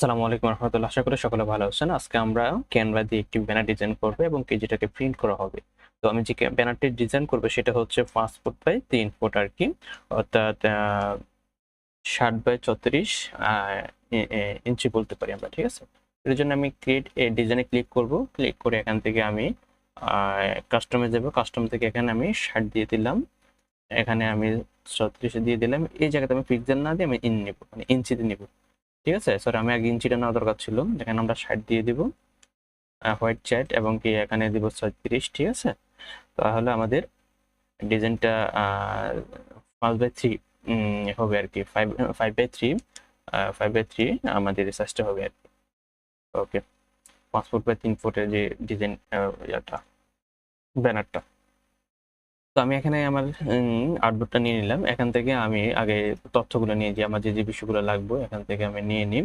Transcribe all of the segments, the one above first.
আসসালামু আলাইকুম রহমতুল্লাহ। আশা করি সকলে ভালো আছেন। আজকে আমরা ক্যানভা দিয়ে একটি ব্যানার ডিজাইন করব এবং কি যেটাকে প্রিন্ট করা হবে। তো আমি যে ব্যানারটি ডিজাইন করব সেটা হচ্ছে পাঁচ ফুট বাই তিন ফুট আর কি। অর্থাৎ ষাট বাই চৌত্রিশ ইঞ্চি বলতে পারি আমরা, ঠিক আছে? এর জন্য আমি ক্রিয়েট এ ডিজাইনে ক্লিক করব। ক্লিক করে এখান থেকে আমি কাস্টমে যাব কাস্টম থেকে এখানে আমি ষাট দিয়ে দিলাম। এখানে আমি চৌত্রিশে দিয়ে দিলাম। এই জায়গাতে আমি পিক্সেল না দিয়ে আমি ইন নিব মানে ইঞ্চিতে নিব। ঠিক আছে? সরি আমি আগে ইঞ্চিটা নেওয়া দরকার ছিল। এখানে আমরা ষাট দিয়ে দিব হোয়াইট চ্যাট এবং কি এখানে দিব ছয়ত্রিশ, ঠিক আছে? তাহলে আমাদের ডিজাইনটা পাঁচ বাই থ্রি হবে আর কি। Five five by three five by three আমাদের রিসার্চটা হবে আর কি। ওকে পাঁচ ফুট বাই তিন ফুটের যে ডিজাইন ইয়েটা ব্যানারটা আমি এখানে আমার আউটপুটটা নিয়ে নিলাম। এখান থেকে আমি আগে তথ্যগুলো নিয়ে যে আমার যে যে বিষয়গুলো লাগবে, এখান থেকে আমি নিয়ে নিই।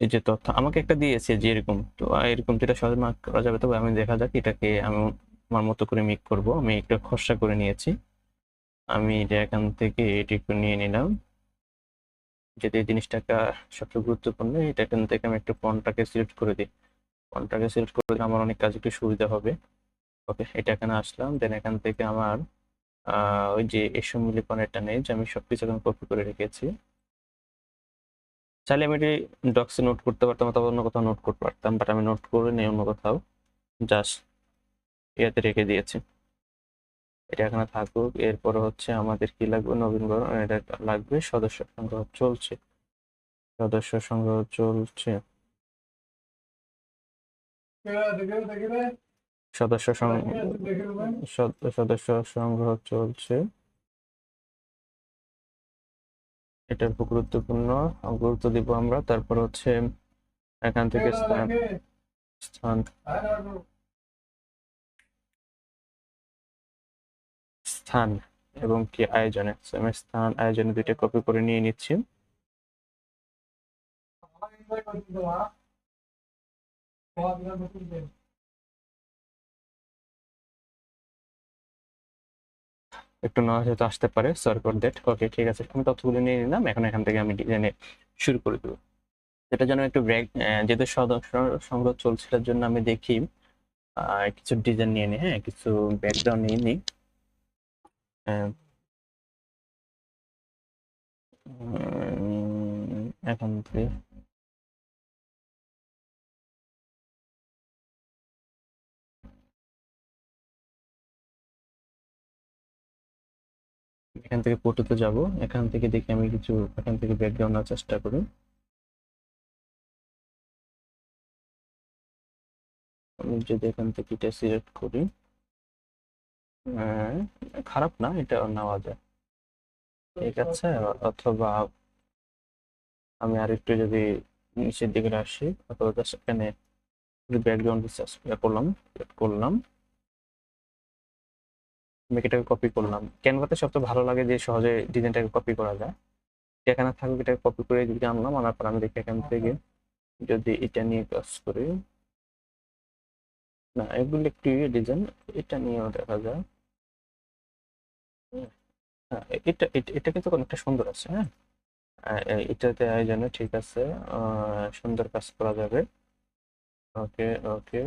এই যে তথ্য, আমাকে একটা দিয়েছে যে এরকম, তো এরকম যেটা সহজ মার্ক করা যাবে, তবে আমি দেখা যাক এটাকে আমি আমার মতো করে মিক করব। আমি একটা খসড়া করে নিয়েছি। আমি এটা এখান থেকে এটি একটু নিয়ে নিলাম। যদি এই জিনিসটাকে সবচেয়ে গুরুত্বপূর্ণ, এটা এখান থেকে আমি একটু ফোনটাকে সিলেক্ট করে দিই। ফোনটাকে সিলেক্ট করে দিলে আমার অনেক কাজ একটু সুবিধা হবে। ওকে, এটা এখানে আসলাম। দেন এখান থেকে আমার ওই যে এসব মিলি পনেরটা নেই, যে আমি সব কিছু এখানে কপি করে রেখেছি। চাইলে আমি এটি ডক্সে নোট করতে পারতাম অথবা অন্য কোথাও নোট করতে পারতাম বাট আমি নোট করে নিই অন্য কোথাও। জাস্ট ইয়াতে রেখে দিয়েছি। এটা এখানে থাকুক। এরপর হচ্ছে আমাদের কি লাগবে? নবীনগর এটা লাগবে। সদস্য সংগ্রহ চলছে। সদস্য সংগ্রহ চলছে। সদস্য সদস্য সংগ্রহ চলছে। এটা গুরুত্বপূর্ণ। গুরুত্ব দিব আমরা। তারপর হচ্ছে এখান থেকে স্থান স্থান স্থান এবং কি আয়োজনে আমি স্থান আয়োজনে দুইটা কপি করে নিয়ে নিচ্ছি। একটু নয় হয়তো আসতে পারে সরি ফর দ্যাট ওকে ঠিক আছে। আমি তথ্যগুলো নিয়ে নিলাম, এখন এখান থেকে আমি ডিজাইনে শুরু করে দেবো। এটা যেন একটু ব্রেক যেহেতু সদস্য সংগ্রহ চলছিল জন্য আমি দেখি কিছু ডিজাইন নিয়ে নিই হ্যাঁ কিছু ব্যাকগ্রাউন্ড নিয়ে নিই এখন থেকে এখান থেকে ফটোতে যাব। এখান থেকে দেখি আমি কিছু এখান থেকে ব্যাকগ্রাউন্ড নেওয়ার চেষ্টা করি। আমি যদি এখান থেকে এটা সিলেক্ট করি খারাপ না, এটা নেওয়া যায়। ঠিক আছে, অথবা আমি আর একটু যদি নিচের দিকে আসি, অথবা এখানে ব্যাকগ্রাউন্ড করলাম করলাম। আমি এটাকে কপি করলাম ক্যানভাতে সবচেয়ে ভালো লাগে যে সহজে ডিজাইনটাকে কপি করা যায়। এখানে থাকুক এটাকে কপি করে যদি আনলাম, আনার পর আমি দেখি এখান থেকে যদি এটা নিয়ে কাজ করি। না, এগুলো একটু ডিজাইন এটা নিয়েও দেখা যায়। হ্যাঁ এটা এটা কিন্তু অনেকটা সুন্দর আছে হ্যাঁ। এটাতে আয়োজনে ঠিক আছে সুন্দর কাজ করা যাবে। ওকে ওকে।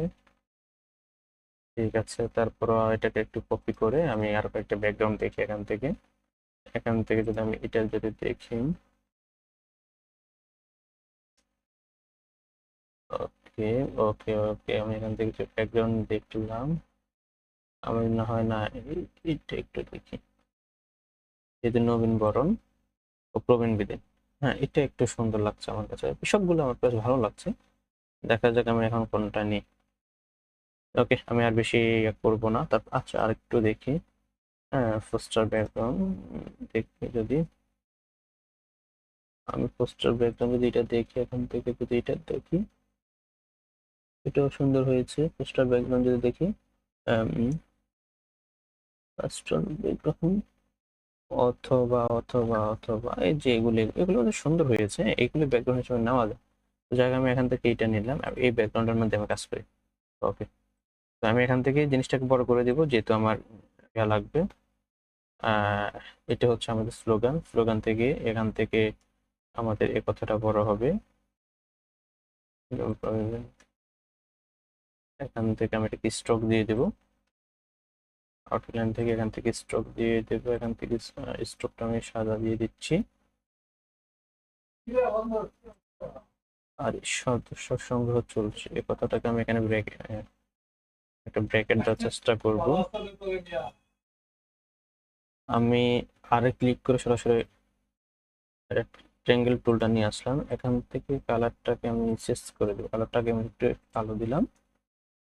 ঠিক আছে, তারপর এটাকে একটু কপি করে আমি আর কয়েকটা ব্যাকগ্রাউন্ড দেখি এখান থেকে। এখান থেকে যদি আমি এটা যদি দেখি। ওকে ওকে ওকে, আমি এখান থেকে কিছু ব্যাকগ্রাউন্ড দেখলাম, আমি না হয় না এইটা একটু দেখি। যেহেতু নবীন বরণ ও প্রবীণ বিদিন। হ্যাঁ এটা একটু সুন্দর লাগছে আমার কাছে। সবগুলো আমার কাছে ভালো লাগছে। দেখা যাক আমি এখন কোনটা নিই। ওকে, আমি আর বেশি করব না। তারপর আচ্ছা আর একটু দেখি। হ্যাঁ পোস্টার ব্যাকগ্রাউন্ড দেখি যদি। আমি পোস্টার ব্যাকগ্রাউন্ড যদি এটা দেখি, এখন থেকে যদি এটা দেখি। এটাও সুন্দর হয়েছে পোস্টার ব্যাকগ্রাউন্ড যদি দেখি। পোস্টার ব্যাকগ্রাউন্ড অথবা অথবা অথবা, এই যে এগুলি, এগুলো অনেক সুন্দর হয়েছে এইগুলি ব্যাকগ্রাউন্ড হিসেবে নেওয়া যায়। জায়গায় আমি এখান থেকে এইটা নিলাম এই ব্যাকগ্রাউন্ডের মধ্যে আমি কাজ করি। ওকে। তো আমি এখান থেকে জিনিসটাকে বড় করে দেব, যেহেতু আমার ইয়া লাগবে। এটা হচ্ছে আমাদের স্লোগান। স্লোগান থেকে, এখান থেকে আমাদের এ কথাটা বড় হবে। এখান থেকে আমি এটাকে স্ট্রোক দিয়ে দেব। আউটলাইন থেকে এখান থেকে স্ট্রোক দিয়ে দেবো। এখান থেকে স্ট্রোকটা আমি সাদা দিয়ে দিচ্ছি। আর সদস্য সংগ্রহ চলছে। এ কথাটাকে আমি এখানে ব্রেক একটা ব্র্যাকেট দেওয়ার চেষ্টা করব। আমি আরে ক্লিক করে সরাসরি ট্রেঙ্গেল টুলটা নিয়ে আসলাম। এখান থেকে কালারটাকে আমি চেঞ্জ করে দেবো। কালারটাকে আমি একটু কালো দিলাম।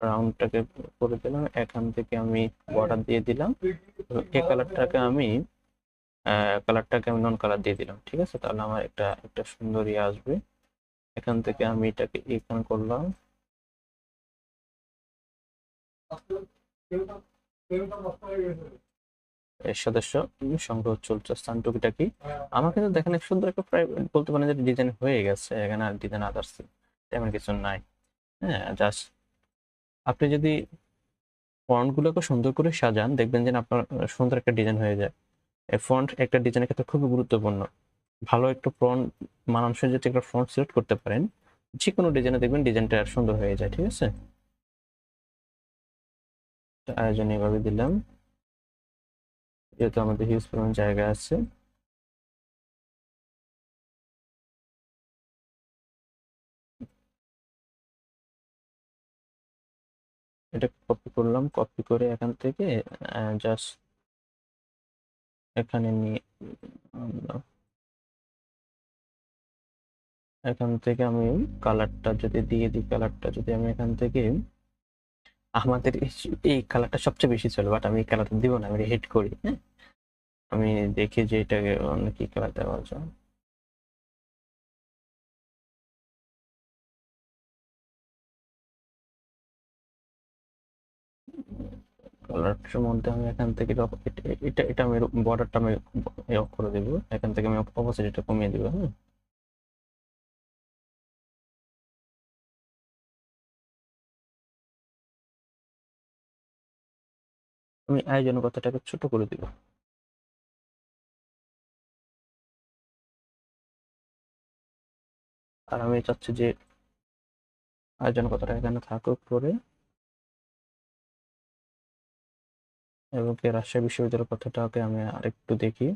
রাউন্ডটাকে করে দিলাম। এখান থেকে আমি বর্ডার দিয়ে দিলাম। এই কালারটাকে আমি কালারটাকে আমি নন কালার দিয়ে দিলাম, ঠিক আছে? তাহলে আমার একটা একটা সুন্দর ইয়ে আসবে। এখান থেকে আমি এটাকে এখানে করলাম। হয়ে আপনি যদি ফন্টগুলোকে সুন্দর করে সাজান, দেখবেন যে আপনার সুন্দর একটা ডিজাইন হয়ে যায়। এই ফন্ট একটা ডিজাইনের ক্ষেত্রে খুবই গুরুত্বপূর্ণ। ভালো একটা ফ্রন্ট মানানসই যদি একটা ফ্রন্ট সিলেক্ট করতে পারেন যে কোনো ডিজাইনে দেখবেন ডিজাইনটা সুন্দর হয়ে যায়, ঠিক আছে? আয়োজন এভাবে দিলাম। যেহেতু আমাদের হিউজ পরিমাণ জায়গা আছে। এটা কপি করলাম কপি করে এখান থেকে জাস্ট এখানে নিয়ে এখান থেকে আমি কালারটা যদি দিয়ে দিই কালারটা যদি আমি এখান থেকে আমাদের এই কালারটা সবচেয়ে বেশি চলে বাট আমি এই কালারটা দিব না, আমি হিট করি হ্যাঁ? আমি দেখি যে এটাকে অন্য কি কালার দেওয়া যায়। কালারটার মধ্যে আমি এখান থেকে এটা এটা আমি বর্ডারটা আমি করে দেবো, এখান থেকে আমি অপোজিট এটা কমিয়ে দেবো হ্যাঁ? আমি আয়োজন কথাটাকে ছোট করে দিব। আর আমি চাচ্ছি যে আয়োজন কথাটা এখানে থাকুক পরে এবং রাজশাহী বিশ্ববিদ্যালয়ের কথাটাকে আমি আরেকটু দেখি।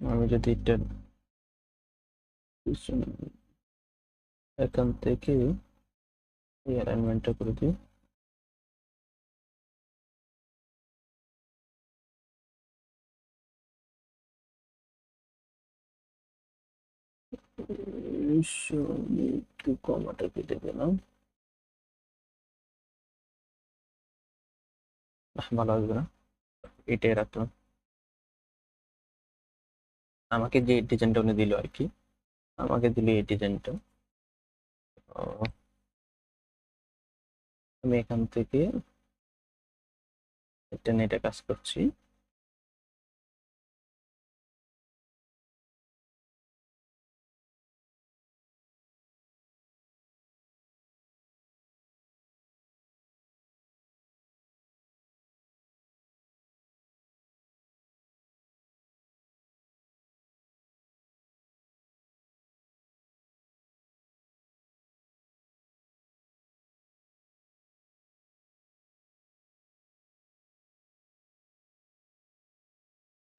আমি যদি এটা এখান থেকে এই অ্যালাইনমেন্টটা করে দিই। একটু কমাটা কেটে দিলাম। ভালো আসবে না। এটাই রাখলাম। আমাকে যে ডিজাইনটা উনি দিল আর কি, আমাকে দিল এই ডিজাইনটা। আমি এখান থেকে এটা নেটে কাজ করছি।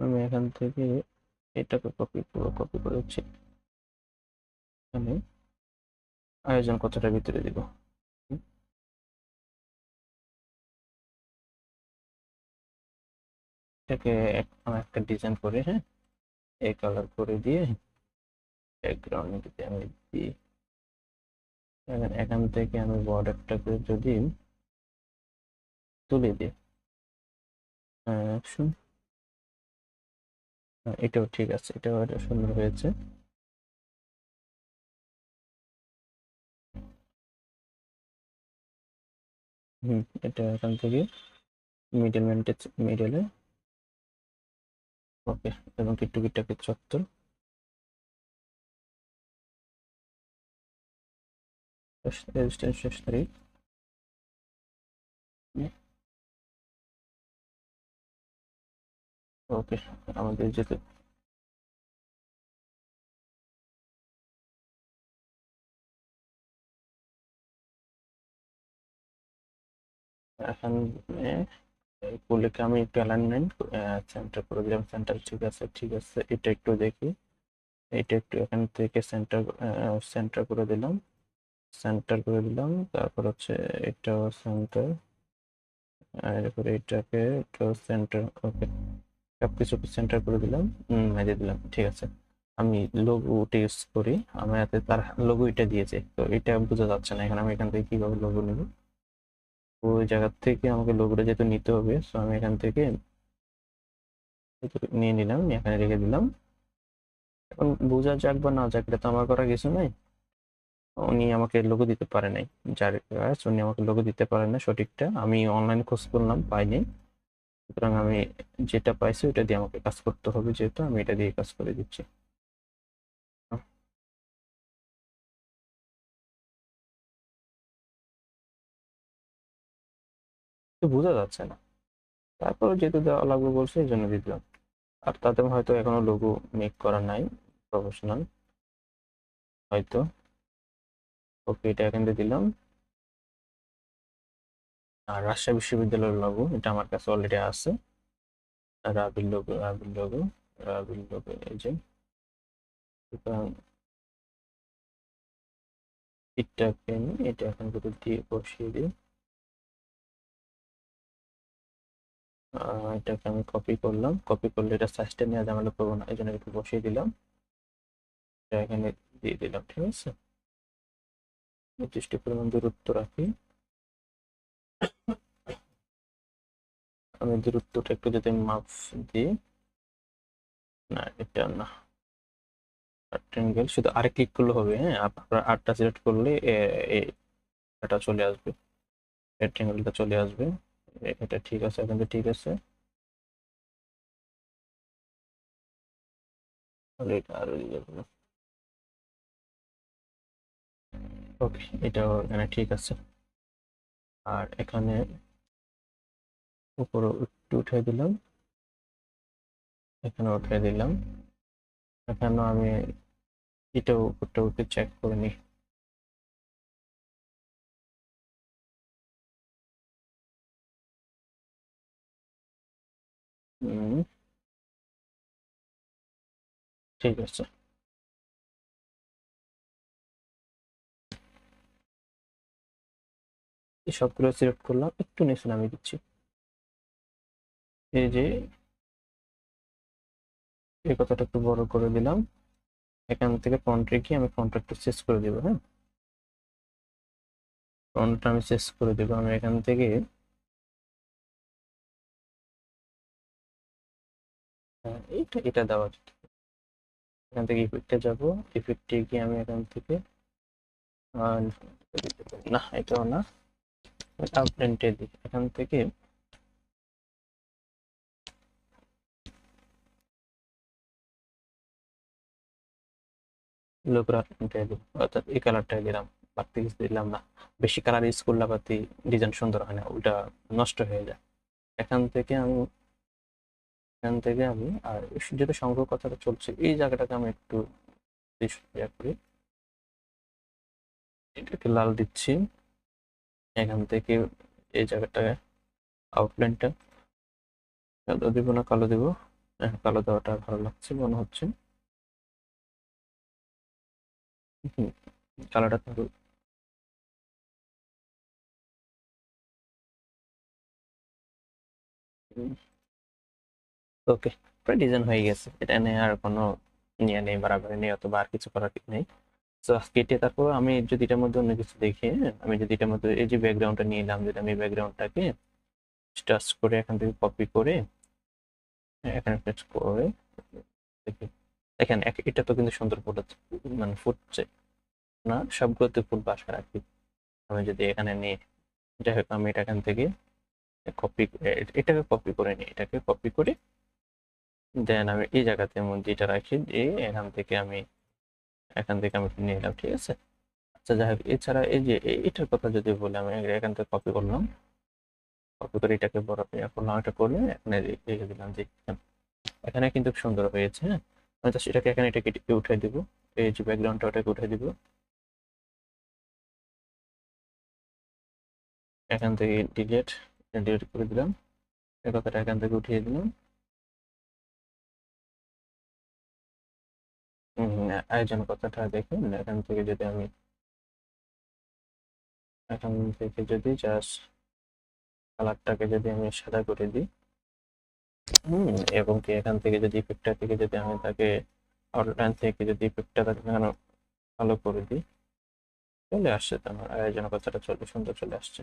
আমি এখান থেকে এটাকে কপি পুরো কপি করেছি এখানে আয়োজন কতটা ভিতরে দিব। এটাকে একটা ডিজাইন করে হ্যাঁ? এই কালার করে দিয়ে ব্যাকগ্রাউন্ড আমি দিই এখান থেকে আমি বর্ডারটাকে যদি তুলে দিই শুন এটাও ঠিক আছে, এটাও এটা সুন্দর হয়েছে। হুম, এটা এখান থেকে মিডল মেন্টেজ মিডলে ওকে এবং কিট্টুকিটাকে চত্বর। শেষ তারিখ ওকে, আমাদের যেতে এখন কুলিকে আমি একটু অ্যালাইনমেন্ট সেন্টার প্রোগ্রাম সেন্টার ঠিক আছে ঠিক আছে, এটা একটু দেখি। এটা একটু এখান থেকে সেন্টার সেন্টার করে দিলাম। সেন্টার করে দিলাম, তারপর হচ্ছে এটা সেন্টার এরপরে এটাকে সেন্টার ওকে। সব কিছু সেন্টার করে দিলাম। দিয়ে দিলাম, ঠিক আছে। আমি লোগোটা ইউজ করি। আমার হাতে তার লোগো এটা দিয়েছে, তো এটা বোঝা যাচ্ছে না এখন আমি এখান থেকে কীভাবে লোগো নেব। ওই জায়গা থেকে আমাকে লোগোটা যেহেতু নিতে হবে সো আমি এখান থেকে নিয়ে নিলাম এখানে রেখে দিলাম। এখন বোঝা যাক বা না যাক, এটা তো আমার করা কিছু নাই। উনি আমাকে লোগো দিতে পারে নাই। যার, উনি আমাকে লোগো দিতে পারে না সঠিকটা। আমি অনলাইন খোঁজ করলাম, পাইনি। সুতরাং আমি যেটা পাইছি ওটা দিয়ে আমাকে কাজ করতে হবে যেহেতু আমি এটা দিয়ে কাজ করে দিচ্ছি। বোঝা যাচ্ছে না। তারপর যেহেতু দেওয়া লাগবে বলছে, এই জন্য দিলাম। আর তাতে হয়তো এখনও লোগো মেক করা নাই প্রফেশনাল হয়তো। ওকে এটা এখান দিলাম। আর রাজশাহী বিশ্ববিদ্যালয়ের লোগো এটা আমার কাছে অলরেডি আছে। রাবির লোগো রাবির লোগো রাবির লোগো এই যে। এটাকে আমি এটা এখন করে দিয়ে বসিয়ে দিই। এটাকে আমি কপি করলাম। কপি করলে এটা সাইজটা নিয়ে ঝামেলা করব না, এই জন্য একটু বসিয়ে দিলাম। এটা এখানে দিয়ে দিলাম, ঠিক আছে? নির্দিষ্ট পরিমাণ দূরত্ব রাখি। আমি দূরত্বটা একটু যদি মাপ দিই। না, এটা না। ট্রেঙ্গেল শুধু আরে ক্লিক করলে হবে হ্যাঁ? আটটা সিলেক্ট করলে এটা চলে আসবে। ট্রেঙ্গেলটা চলে আসবে। এটা ঠিক আছে, এখন ঠিক আছে। ওকে এটাও এখানে ঠিক আছে। আর এখানে উপরে একটু উঠে দিলাম। এখানে উঠে দিলাম। এখানে আমি এটাও উপরটা উঠে চেক করে নিই। ঠিক আছে। সবগুলো সিলেক্ট করলাম একটু নিচে নামিয়ে দিচ্ছি। এই যে এই কথাটা একটু বড় করে দিলাম। এখান থেকে ফ্রন্ট রেখে আমি ফ্রন্টটা একটু শেষ করে দেবো হ্যাঁ? ফ্রন্টটা আমি শেষ করে দেবো। আমি এখান থেকে হ্যাঁ, এটা এটা দেওয়া যেত এখান থেকে ইফেক্টে যাব। ইফেক্টে গিয়ে আমি এখান থেকে না এটাও না। আপডেন্টে দিই লোকরা অর্থাৎ এই কালারটা দিলাম না। বেশি ডিজাইন সুন্দর হয় না নষ্ট হয়ে যায়। এখান থেকে আমি, এখান থেকে আমি, আর যেহেতু সংগ্রহ কথাটা চলছে, এই জায়গাটাকে আমি একটু লাল দিচ্ছি। এখান থেকে এই জায়গাটায় আউটলাইনটা সাদা দিব না কালো দিব। হ্যাঁ, কালো দেওয়াটা ভালো লাগছে মনে হচ্ছে। কালোটা থাকুক ওকে প্রায় ডিজাইন হয়ে গেছে। এটা নিয়ে আর কোনো নিয়ে নেই বাড়াবাড়ি নেই অথবা আর কিছু করার নেই। আজকে তারপর আমি যদি এটার মধ্যে অন্য কিছু দেখি হ্যাঁ, আমি যদি এটার মধ্যে এই যে ব্যাকগ্রাউন্ডটা নিয়ে নিলাম যদি আমি ব্যাকগ্রাউন্ডটাকে টাচ করে এখান থেকে কপি করে এখানে টাচ করে দেখি। দেখেন এটা তো কিন্তু সুন্দর ফুটাচ্ছে মানে ফুটছে। না সবগুলোতে ফুটবে আশা রাখি। আমি যদি এখানে নিয়ে যাই হোক আমি এটা এখান থেকে কপি এটাকে কপি করে নিই এটাকে কপি করে দেন আমি এই জায়গাতে মধ্যে এটা রাখি দিয়ে এখান থেকে আমি এখান থেকে আমি নিয়ে নিলাম ঠিক আছে? আচ্ছা যাই হোক, এছাড়া এই যে এটার কথা যদি বলি, আমি এখান থেকে কপি করলাম। কপি করে এটাকে বড় করলাম এটা করলে, এখানে রেখে দিলাম যে, এখানে কিন্তু সুন্দর হয়েছে হ্যাঁ? আমি তো সেটাকে এখানে এটাকে উঠে দিব, এই যে ব্যাকগ্রাউন্ডটা ওটাকে উঠে দিব। এখান থেকে ডিলিট ডিলিট করে দিলাম। এই কথাটা এখান থেকে উঠিয়ে দিলাম। আয়োজন কথাটা দেখুন, এখান থেকে যদি আমি, এখান থেকে যদি জাস্ট কালারটাকে যদি আমি সাদা করে দিই, হুম, এবং কি এখান থেকে যদি ইফেক্টটা থেকে যদি আমি তাকে আউটলাইন থেকে যদি ইফেক্টটা তাকে এখানে ভালো করে দিই, চলে আসছে তো আমার আয়োজন কথাটা চলে, সুন্দর চলে আসছে।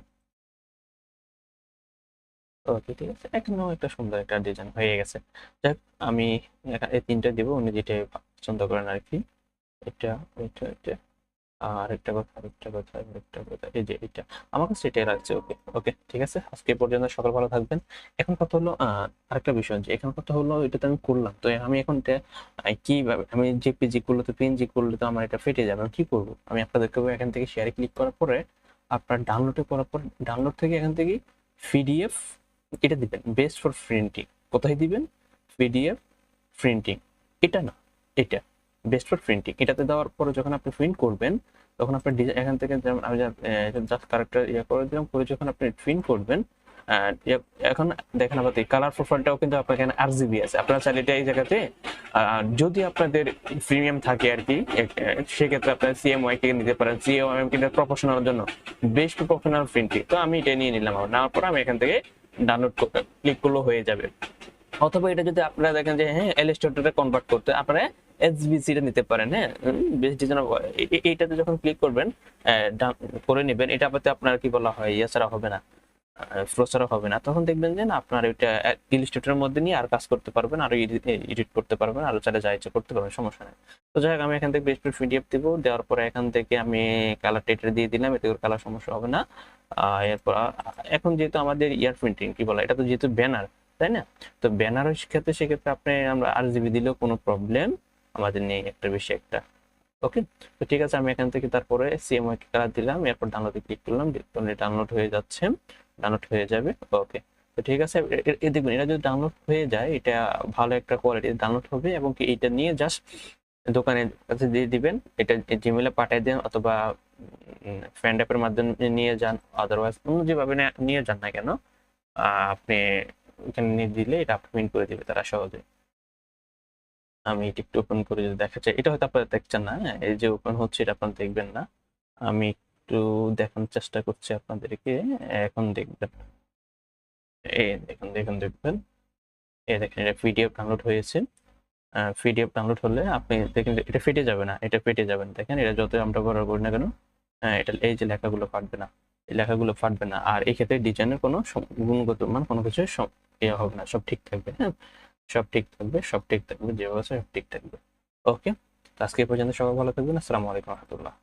ওকে, ঠিক আছে। এখানেও একটা সুন্দর একটা ডিজাইন হয়ে গেছে। যাক, আমি এই তিনটা দিব, উনি যেটা পছন্দ করেন আর কি এটা এটা এটা আর একটা কথা আরেকটা কথা আরেকটা কথা। এই যে এটা, আমার কাছে এটাই লাগছে, ওকে ওকে, ঠিক আছে? আজকে পর্যন্ত সকাল ভালো থাকবেন। এখন কথা হলো আরেকটা বিষয় যে, এখন কথা হলো, এটা তো আমি করলাম। তো আমি এখন এটা কীভাবে, আমি জেপিজি করলে তো পিএনজি করলে তো আমার এটা ফেটে যাবে, আমি কি করব? আমি আপনাদেরকে এখান থেকে শেয়ারে ক্লিক করার পরে, আপনার ডাউনলোডে করার পর ডাউনলোড থেকে এখান থেকে পিডিএফ এটা দিবেন বেস্ট ফর প্রিন্টিং কোথায় দিবেন পিডিএফ প্রিন্টিং এটা না এটা বেস্ট ফর প্রিন্টিং এটাতে দেওয়ার পরে যখন আপনি প্রিন্ট করবেন তখন ডিজাইন এখান থেকে যেমন আমি জাস্ট কারেক্টার ইয়ে করে দিলাম করে যখন আপনি প্রিন্ট করবেন ইয়ে- এখন দেখেন আবার কালার প্রোফাইলটাও কিন্তু আপনার এখানে আর জিবি আছে আপনারা চাইলে এটা এই জায়গাতে যদি আপনাদের প্রিমিয়াম থাকে আর কি সেক্ষেত্রে আপনার সিএমওয়াই থেকে নিতে পারেন সিএমওয়াই কিন্তু প্রফেশনাল জন্য বেস্ট প্রফেশনাল প্রিন্টিং তো আমি এটা নিয়ে নিলাম নেওয়ার পর আমি এখান থেকে ডাউনলোড ক্লিক করলেও হয়ে যাবে। অথবা এটা যদি আপনারা দেখেন যে হ্যাঁ এলিস্ট্রেটরে কনভার্ট করতে আপনারা এসবিসি টা নিতে পারেন হ্যাঁ বেশ ডিজাইন এইটাতে যখন ক্লিক করবেন করে নেবেন, এটা আপাতত আপনার কি বলা হয় ইয়ে ছাড়া হবে না। ছাড়া হবে না। তখন দেখবেন যে না, আপনার এটা ইলিস্ট্রেটরের মধ্যে নিয়ে আর কাজ করতে পারবেন, আর এডিট করতে পারবেন, আর চাইলে যা ইচ্ছা করতে পারবেন, সমস্যা নেই। তো যাই হোক, আমি এখান থেকে বেস্ট পিডিএফ দিব, দেওয়ার পরে এখান থেকে আমি কালার টেটার দিয়ে দিলাম, এতে কালার সমস্যা হবে না। এরপর, এখন যেহেতু আমাদের ইয়ার প্রিন্টিং কি বলা, এটা তো যেহেতু ব্যানার তাই না? তো ব্যানার ক্ষেত্রে সেক্ষেত্রে আপনি আমরা আর জিবি দিলেও কোনো প্রবলেম আমাদের নেই, একটা বেশি একটা। ওকে? তো ঠিক আছে, আমি এখান থেকে তারপরে সিএমওয়াই কালার দিলাম, এরপর ডাউনলোডে ক্লিক করলাম ডাউনলোড হয়ে যাচ্ছে ডাউনলোড হয়ে যাবে, ওকে। তো ঠিক আছে, এ- দেখবেন এটা যদি ডাউনলোড হয়ে যায়, এটা ভালো একটা কোয়ালিটি ডাউনলোড হবে এবং কি এটা নিয়ে জাস্ট দোকানের কাছে দিয়ে দিবেন, এটা জিমেলে পাঠিয়ে দেন অথবা ফ্রেন্ড অ্যাপের মাধ্যমে নিয়ে যান আদারওয়াইজ অন্য যেভাবে নিয়ে যান না কেন আপনি এখানে নিয়ে দিলে এটা প্রিন্ট করে দিবে তারা সহজে। আমি একটু ওপেন করে যদি দেখা যায় এটা হয়তো আপনারা দেখছেন না হ্যাঁ? এই যে ওপেন হচ্ছে এটা আপনারা দেখবেন না। আমি একটু দেখানোর চেষ্টা করছি আপনাদেরকে এখন দেখবেন। এই দেখুন দেখুন দেখবেন। এই দেখেন এটা পিডিএফ ডাউনলোড হয়েছে। পিডিএফ ডাউনলোড হলে আপনি দেখেন এটা ফেটে যাবে না এটা ফেটে যাবে না। দেখেন এটা যতই আমরা ব্যবহার করি না কেন হ্যাঁ, এটা এই যে লেখাগুলো ফাটবে না এই লেখাগুলো ফাটবে না। আর এক্ষেত্রে ডিজাইনের কোনো গুণগত মান কোনো কিছু ইয়ে হবে না সব ঠিক থাকবে হ্যাঁ। সব ঠিক থাকবে, সব ঠিক থাকবে, যেভাবে সব ঠিক থাকবে। ওকে আজকে পর্যন্ত সবাই ভালো থাকবেন। আসসালামু আলাইকুম রহমতুল্লাহ।